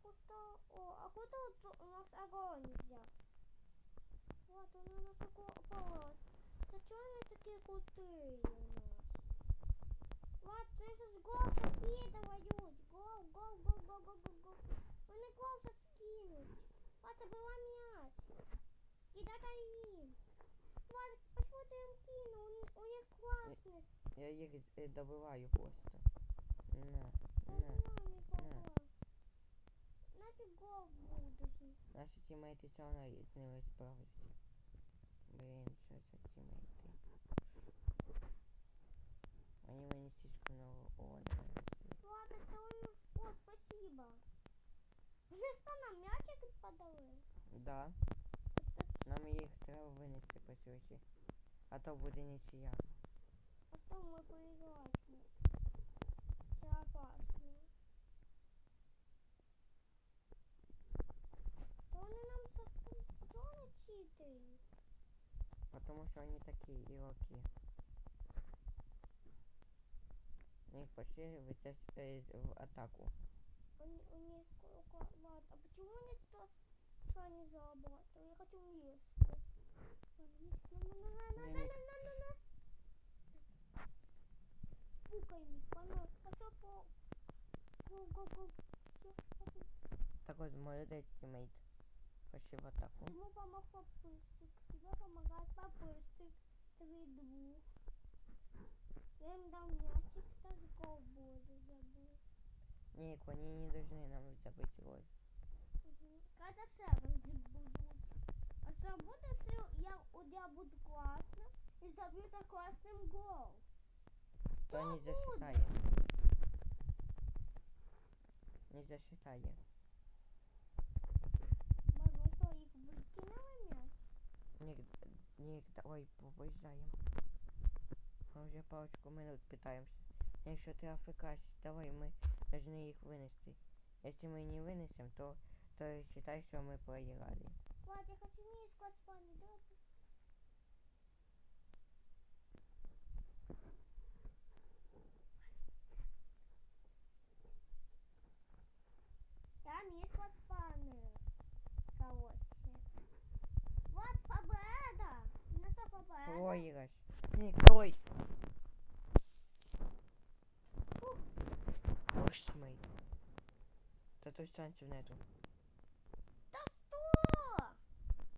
став. О, а куда вот у нас огонь взял? Вот он у нас огонь. Да чё они такие крутые у нас? Вот, ты же с гол закидывают. Гол, гол, гол, гол, гол, гол, гол. Вони гол же скинуть. Вот, забыла мяч. Кидай им. Вот, почему ты им кинул? У, у них классный. Я їх з- е, добиваю просто. На, Да на. Нафиг будешь. Наші тімейти все одно є- з ними справляться. Блін, що за тімейти? Вони мені слишком много о, нравится. Ладно, то он... О, спасибо. Вони що нам м'ячик подали? Да, нам їх треба винести по сьогодні. А то буде нічия. А то ми проіграємо. Це опасно. Потому что они такие игроки. Они пошли в, э, в атаку. Они, у них ладно. А почему они то что не заработал? Я хочу есть. А Такой молодец тиммейт. Спасибо, так. Ему помог папусик. Тебе помогает папусик. Три двух. Я им дал мячик, сейчас гол буду забыть. Не, они не должны нам забыть его. Когда шерсти будет? А что будет, я, я буду классно и забью так классным гол. Что, не засчитает. Не засчитает. Нік, давай побажаємо. Вже парочку минут питаємося. Якщо ти АФК, давай ми должны їх винести. Якщо ми не винесем, то, то считай, що ми проіграли. Ладно, я хочу мишку спальню, да? Я мишка спальню. Короче. проигрыш. Николай. Боже мой. Да то есть на эту.